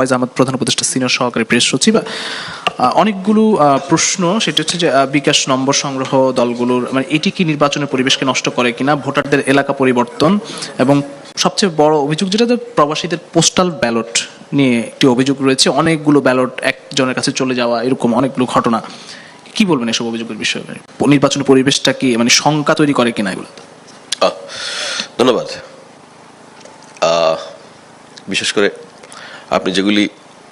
ফয়জ আহমদ প্রধান উপদেষ্টা, সিনিয়র সহকারী প্রেস সচিব। অনেকগুলো প্রশ্ন, সেটা হচ্ছে যে বিকাশ নম্বর সংগ্রহ দলগুলোর মানে এটি কি নির্বাচনের পরিবেশকে নষ্ট করে কিনা, ভোটারদের এলাকা পরিবর্তন এবং সবচেয়ে বড় অভিযোগ যেটা প্রবাসীদের পোস্টাল ব্যালট নিয়ে একটি অভিযোগ রয়েছে। অনেকগুলো ব্যালট একজনের কাছে চলে যাওয়া, এরকম অনেকগুলো ঘটনা। কি বলবেন এসব অভিযোগের বিষয়ে? নির্বাচনী পরিবেশটা কি মানে শঙ্কা তৈরি করে কিনা এগুলো? ধন্যবাদ। বিশেষ করে আপনি যেগুলি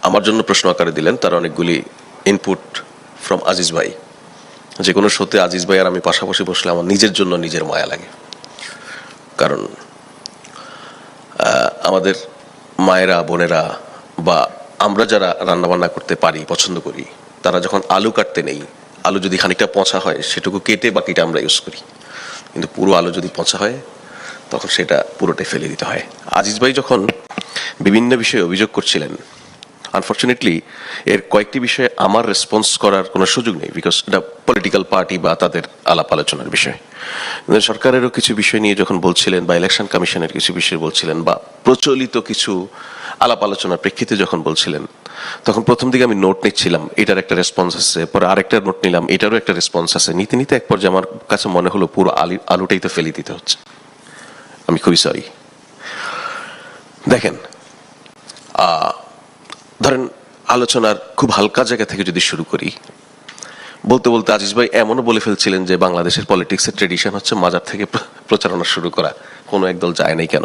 আমার জন্য প্রশ্ন আকারে দিলেন, তার অনেকগুলি ইনপুট ফ্রম আজিজ ভাই। যে কোনো শোতে আজিজ ভাই আর আমি পাশাপাশি বসলে আমার নিজের জন্য নিজের মায়া লাগে। কারণ আমাদের মায়েরা, বোনেরা বা আমরা যারা রান্নাবান্না করতে পারি, পছন্দ করি, তারা যখন আলু কাটতে নেই, আলু যদি খানিকটা পচা হয়, সেটুকু কেটে বাকিটা আমরা ইউজ করি। কিন্তু পুরো আলু যদি পচা হয়, তখন সেটা পুরোটাই ফেলে দিতে হয়। আজিজ ভাই যখন বিভিন্ন বিষয়ে অভিযোগ করছিলেন। আনফর্চুনেটলি এর কয়েকটি বিষয়ে আমার রেসপন্স করার কোনো সুযোগ নেই বিকজ এটা পলিটিক্যাল পার্টি বা তাদের আলাপ আলোচনার বিষয়। সরকারেরও কিছু বিষয় নিয়ে যখন বলছিলেন বা ইলেকশন কমিশনের কিছু বিষয় বলছিলেন বা প্রচলিত কিছু আলাপ আলোচনার প্রেক্ষিতে যখন বলছিলেন, তখন প্রথম দিকে আমি নোট নিচ্ছিলাম, এটার একটা রেসপন্স আছে, পরে আরেকটা নোট নিলাম, এটারও একটা রেসপন্স আছে। নিতে নিতে এক পর্যায়ে আমার কাছে মনে হলো পুরো আলু আলুটাই তো ফেলে দিতে হচ্ছে। আমি খুবই সরি দেখেন ধরেন আলোচনার খুব হালকা জায়গা থেকে যদি শুরু করি, বলতে বলতে আজিজ ভাই এমনও বলে ফেলছিলেন যে বাংলাদেশের পলিটিক্সের ট্রেডিশন হচ্ছে মাজার থেকে প্র- প্রচারণা শুরু করা, কোনো একদল যায় নাই কেন?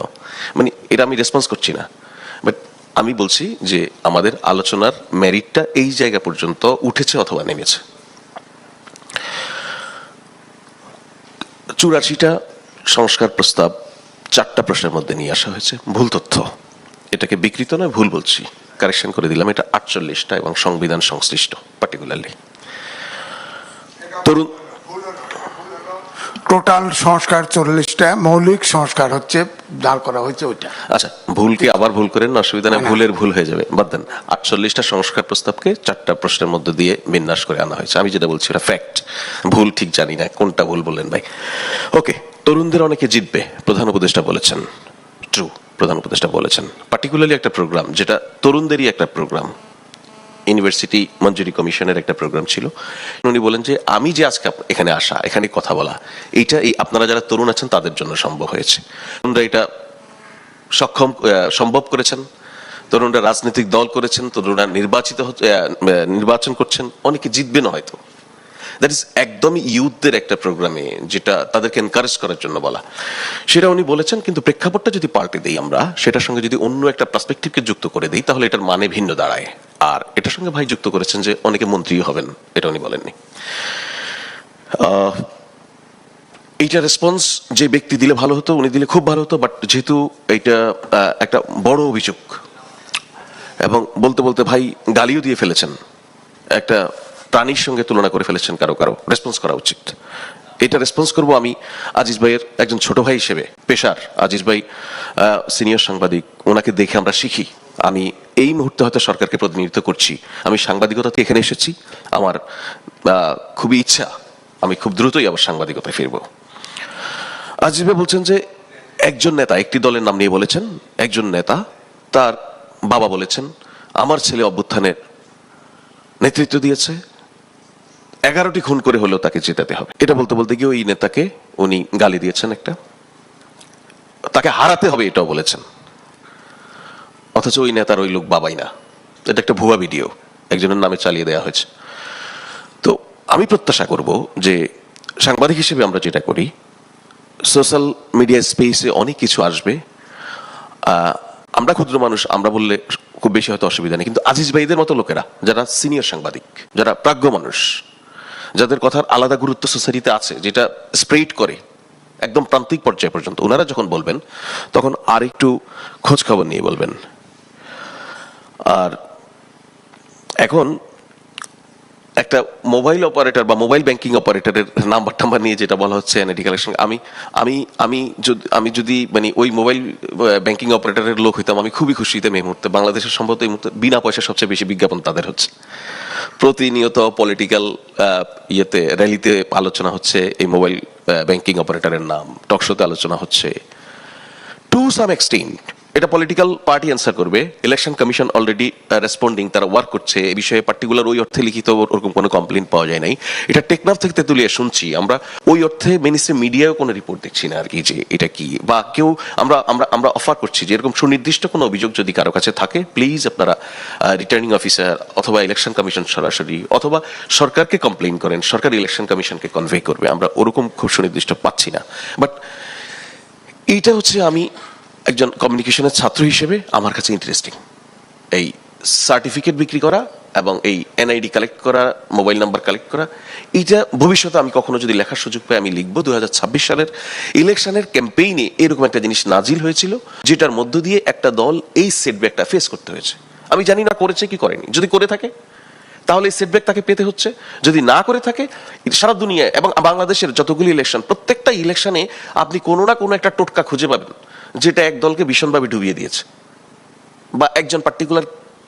মানে এটা আমি রেসপন্স করছি না। বাট আমি বলছি যে আমাদের আলোচনার মেরিটটা এই জায়গা পর্যন্ত উঠেছে অথবা নেমেছে। চুরাশিটা সংস্কার প্রস্তাব চারটা প্রশ্নের মধ্যে নিয়ে আসা হয়েছে। ভুল তথ্য। এটাকে বিকৃত নয় ভুল বলছি। কারেকশন করে দিলাম এটা আটচল্লিশটা এবং সংবিধান সংশ্লিষ্ট পার্টিকুলারলি তরুণ টোটাল সংস্কার চল্লিশটা মৌলিক সংস্কার হচ্ছে দাঁড় করা হয়েছে ওইটা। আচ্ছা ভুলকে আবার ভুল করেন না অসুবিধা নেই। ভুলের ভুল হয়ে যাবে। বাদ দেন আটচল্লিশটা সংস্কার প্রস্তাবকে চারটা প্রশ্নের মধ্যে দিয়ে বিন্যাস করে আনা হয়েছে। আমি যেটা বলছি এটা ফ্যাক্ট ভুল ঠিক জানি না কোনটা ভুল বললেন ভাই? ওকে তরুণদের অনেকে জিতবে, প্রধান উপদেষ্টা বলেছেন। ট্রু প্রধান উপদেষ্টা বলেছেন। পার্টিকুলারলি একটা প্রোগ্রাম যেটা তরুণদেরই একটা প্রোগ্রাম ইউনিভার্সিটি মঞ্জুরি কমিশনের একটা প্রোগ্রাম ছিল। উনি বলেন যে, আমি যে আজকে এখানে আসা, এখানে কথা বলা, এইটা এই আপনারা যারা তরুণ আছেন, তাদের জন্য সম্ভব হয়েছে। তরুণরা এটা সক্ষম সম্ভব করেছেন। তরুণরা রাজনৈতিক দল করেছেন, তরুণরা নির্বাচিত নির্বাচন করছেন, অনেকে জিতবে না হয়তো। দ্যাট ইজ একদমই ইউথদের একটা প্রোগ্রামে যেটা তাদেরকে এনকারেজ করার জন্য বলা। সেটা উনি বলেছেন, কিন্তু প্রেক্ষাপটটা যদি পাল্টে দিই আমরা, সেটার সঙ্গে যদি অন্য একটা পার্সপেক্টিভকে যুক্ত করে দিই, তাহলে এটার মানে ভিন্ন দাঁড়ায়। আর এটার সঙ্গে ভাই যুক্ত করেছেন যে, অনেকে মন্ত্রী হবেন, এটা উনি বলেননি। এইটা রেসপন্স যে ব্যক্তি দিলে ভালো হতো, উনি দিলে খুব ভালো হতো বাট যেহেতু এইটা একটা বড় অভিযোগ, এবং বলতে বলতে ভাই গালিও দিয়ে ফেলেছেন। একটা প্রাণীর সঙ্গে তুলনা করে ফেলেছেন কারও কারও। রেসপন্স করা উচিত। এটা রেসপন্স করব আমি আজিজ ভাইয়ের একজন ছোট ভাই হিসেবে। পেশার আজিজ ভাই সিনিয়র সাংবাদিক, ওনাকে দেখে আমরা শিখি। আমি এই মুহূর্তে হয়তো সরকারকে প্রতিনিধিত্ব করছি। আমি সাংবাদিকতা এখানে এসেছি। আমার খুবই ইচ্ছা। আমি খুব দ্রুতই আবার সাংবাদিকতায় ফিরবো। আজিজ ভাই বলছেন যে, একজন নেতা, একটি দলের নাম নিয়ে বলেছেন, একজন নেতা তার বাবা বলেছেন, আমার ছেলে অভ্যুত্থানের নেতৃত্ব দিয়েছে এগারোটি খুন করে হলেও তাকে জেতাতে হবে। এটা বলতে বলতে গিয়ে ওই নেতাকে উনি গালি দিয়েছেন একটা। তাকে হারাতে হবে এটাও বলেছেন। অথচ ওই নেতার ওই লোক বাবাই না। এটা একটা ভুয়া ভিডিও। একজনের নামে চালিয়ে দেওয়া হয়েছে। তো আমি প্রত্যাশা করব যে সাংবাদিক হিসেবে আমরা যেটা করি, সোশ্যাল মিডিয়া স্পেসে অনেক কিছু আসবে। আমরা ক্ষুদ্র মানুষ, আমরা বললে খুব বেশি হয়তো অসুবিধা নেই। কিন্তু আজিজ ভাইদের মতো লোকেরা, যারা সিনিয়র সাংবাদিক, যারা প্রাজ্ঞ মানুষ যাদের কথার আলাদা গুরুত্ব সোসাইটিতে আছে, যেটা স্প্রেড করে একদম প্রান্তিক পর্যায়ে পর্যন্ত। ওনারা যখন বলবেন, তখন আর একটু খোঁজ খবর নিয়ে বলবেন। আর এখন একটা মোবাইল অপারেটর বা মোবাইল ব্যাংকিং অপারেটরের নাম্বার টাম্বার নিয়ে যেটা বলা হচ্ছে এনআইডি কালেকশন আমি আমি আমি যদি আমি যদি মানে ওই মোবাইল ব্যাংকিং অপারেটরের লোক হইতাম, আমি খুবই খুশি হইতাম এই মুহূর্তে, বাংলাদেশের সম্ভবত এই মুহূর্তে বিনা পয়সা সবচেয়ে বেশি বিজ্ঞাপন তাদের হচ্ছে। প্রতিনিয়ত পলিটিক্যাল ইয়েতে র্যালিতে আলোচনা হচ্ছে, এই মোবাইল ব্যাংকিং অপারেটরের নাম টকশোতে আলোচনা হচ্ছে টু সাম এক্সটেন্ট এটা পলিটিক্যাল পার্টি অ্যান্সার করবে। ইলেকশন কমিশন অলরেডি রেসপন্ডিং তারা ওয়ার্ক করছে। এ বিষয়ে পার্টিকুলার ওই অর্থে লিখিত ওরকম কোনো কমপ্লেন পাওয়া যায় নাই। এটা টেকনাফ থেকে তেতুলিয়া শুনছি। আমরা ওই অর্থে মিনিস্ট্রি মিডিয়াও কোনো রিপোর্ট দেখছি না আর কি যে এটা কি। বা কেউ আমরা আমরা আমরা অফার করছি যে এরকম সুনির্দিষ্ট কোনো অভিযোগ যদি কারও কাছে থাকে প্লিজ আপনারা রিটার্নিং অফিসার অথবা ইলেকশন কমিশন সরাসরি অথবা সরকারকে কমপ্লেন করেন, সরকার ইলেকশন কমিশনকে কনভে করবে। আমরা ওরকম খুব সুনির্দিষ্ট পাচ্ছি না। বাট এইটা হচ্ছে আমি একজন কমিউনিকেশনের ছাত্র হিসেবে আমার কাছে ইন্টারেস্টিং এই সার্টিফিকেট বিক্রি করা এবং এই এনআইডি কালেক্ট করা মোবাইল নাম্বার কালেক্ট করা, এইটা ভবিষ্যতে আমি কখনো যদি লেখার সুযোগ পাই, আমি লিখব দু হাজার ছাব্বিশ সালের ইলেকশনের ক্যাম্পেইনে এরকম একটা জিনিস নাজিল হয়েছিল, যেটার মধ্য দিয়ে একটা দল এই সেটব্যাকটা ফেস করতে হয়েছে। আমি জানি না করেছে কি করেনি। যদি করে থাকে, তাহলে এই সেটব্যাক তাকে পেতে হচ্ছে। যদি না করে থাকে, সারা দুনিয়ায় এবং বাংলাদেশের যতগুলি ইলেকশন প্রত্যেকটা ইলেকশনে আপনি কোনো না কোনো একটা টোটকা খুঁজে পাবেন। যেটা এক দলকে ভীষণভাবে ডুবিয়ে দিয়েছে বা একজন পার্টিকুলার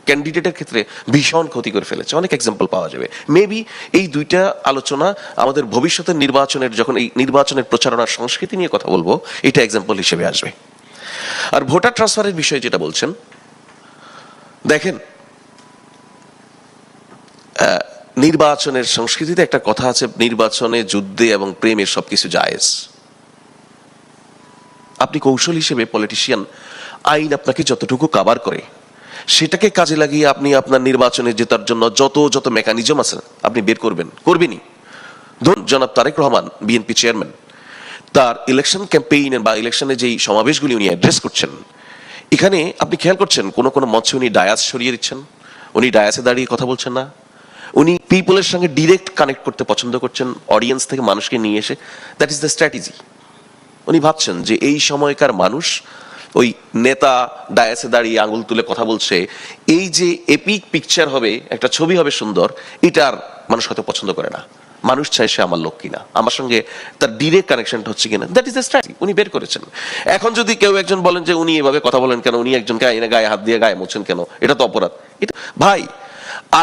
ক্যান্ডিডেটের ক্ষেত্রে ভীষণ ক্ষতি করে ফেলেছে। অনেক এক্সাম্পল পাওয়া যাবে। মেবি এই দুইটা আলোচনা আমাদের ভবিষ্যতের নির্বাচনের, যখন এই নির্বাচনের প্রচারণার সংস্কৃতি নিয়ে কথা বলব, এটা এক্সাম্পল হিসেবে আসবে। আর ভোটার ট্রান্সফারের বিষয়ে যেটা বলছেন, দেখেন নির্বাচনের সংস্কৃতিতে একটা কথা আছে, নির্বাচনে যুদ্ধে এবং প্রেমে সবকিছু জায়েজ। আপনি কৌশল হিসেবে পলিটিশিয়ান আইন আপনাকে যতটুকু কাভার করে, সেটাকে কাজে লাগিয়ে আপনি আপনার নির্বাচনে জেতার জন্য যত যত মেকানিজম আছে, আপনি বের করবেন। করবেনই। ধরুন, জনাব তারেক রহমান বিএনপি চেয়ারম্যান তার ইলেকশন ক্যাম্পেইনের বা ইলেকশনে যেই সমাবেশগুলি উনি অ্যাড্রেস করছেন, এখানে আপনি খেয়াল করছেন, কোনো কোনো মঞ্চে উনি ডায়াস সরিয়ে দিচ্ছেন, উনি ডায়াসে দাঁড়িয়ে কথা বলছেন না, উনি পিপলের সঙ্গে ডিরেক্ট কানেক্ট করতে পছন্দ করছেন অডিয়েন্স থেকে মানুষকে নিয়ে এসে দ্যাট ইজ দ্য স্ট্র্যাটেজি উনি ভাবছেন যে এই সময়কার মানুষ, ওই নেতা ডায়াসে দাঁড়িয়ে আঙুল তুলে কথা বলছে, এই যে এপিক পিকচার হবে, একটা ছবি হবে সুন্দর, এটা আর মানুষ হয়তো পছন্দ করে না। মানুষ চায় সে আমার লোক কিনা। আমার সঙ্গে তার ডিরেক্ট কানেকশনটা হচ্ছে কিনা। দ্যাট ইজ দ্য স্ট্র্যাটেজি উনি বের করেছেন। এখন যদি কেউ একজন বলেন যে উনি এভাবে কথা বলেন কেন, উনি একজন গায়ে গায়ে হাত দিয়ে গায়ে মোছেন কেন, এটা তো অপরাধ। এটা ভাই,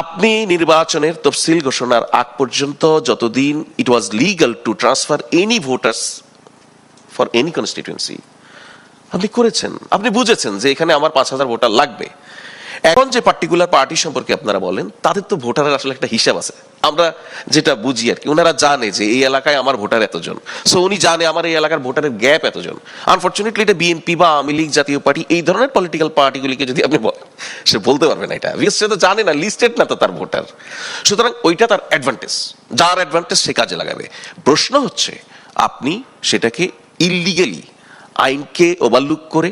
আপনি নির্বাচনের তফসিল ঘোষণার আগ পর্যন্ত যতদিন it was legal to transfer any voters for any constituency আপনি করেছেন, আপনি বুঝেছেন যে এখানে আমার পাঁচ হাজার ভোটার লাগবে। এখন যে পার্টিকুলার পার্টি সম্পর্কে আপনারা বলেন, তাদের তো ভোটারের আসলে একটা হিসাব আছে। আমরা যেটা বুঝি আর কি, ওনারা জানে যে এই এলাকায় আমার ভোটার এতজন। সো উনি জানে আমার এই এলাকার ভোটারের গ্যাপ এতজন। আনফর্চুনেটলি এটা বিএনপি বা আওয়ামী লীগ জাতীয় পার্টি এই ধরনের পলিটিক্যাল পার্টিগুলিকে যদি আপনি বলেন, সে বলতে পারবে না এটা। সে তো জানে না লিস্টেড না তো তার ভোটার। সুতরাং ওইটা তার অ্যাডভান্টেজ যার অ্যাডভান্টেজ সে কাজে লাগাবে। প্রশ্ন হচ্ছে, আপনি সেটাকে ইলিগেলি আইনকে ওভারলুক করে,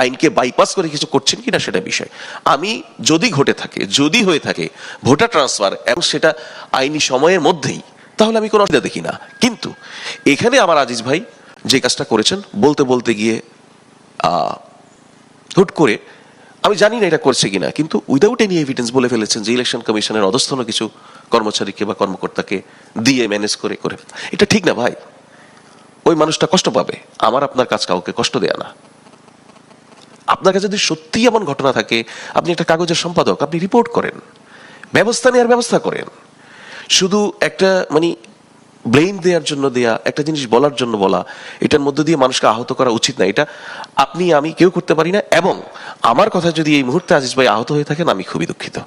আইনকে বাইপাস করে কিছু করছেন কিনা সেটা বিষয়। আমি যদি ঘটে থাকে, যদি হয়ে থাকে ভোটার ট্রান্সফার এবং সেটা আইনি সময়ের মধ্যেই, তাহলে আমি কোনো অসুবিধা দেখি না। কিন্তু এখানে আমার আজিজ ভাই যে কাজটা করেছেন, বলতে বলতে গিয়ে হুট করে, আমি জানি না এটা করছে কিনা, কিন্তু উইদাউট এনি এভিডেন্স বলে ফেলেছেন যে ইলেকশন কমিশনের অধস্থন কিছু কর্মচারীকে বা কর্মকর্তাকে দিয়ে ম্যানেজ করে করে এটা ঠিক না ভাই। ওই মানুষটা কষ্ট পাবে। আমার আপনার কাজ কাউকে কষ্ট দেয়া না। আপনার কাছে যদি সত্যিই এমন ঘটনা থাকে, আপনি একটা কাগজের সম্পাদক, আপনি রিপোর্ট করেন। ব্যবস্থা নেওয়ার ব্যবস্থা করেন। শুধু একটা মানে ব্লেম দেওয়ার জন্য দেয়া, একটা জিনিস বলার জন্য বলা, এটার মধ্য দিয়ে মানুষকে আহত করা উচিত না। এটা আপনি, আমি কেউ করতে পারি না। এবং আমার কথা যদি এই মুহূর্তে আজিজ ভাই আহত হয়ে থাকেন, আমি খুবই দুঃখিত।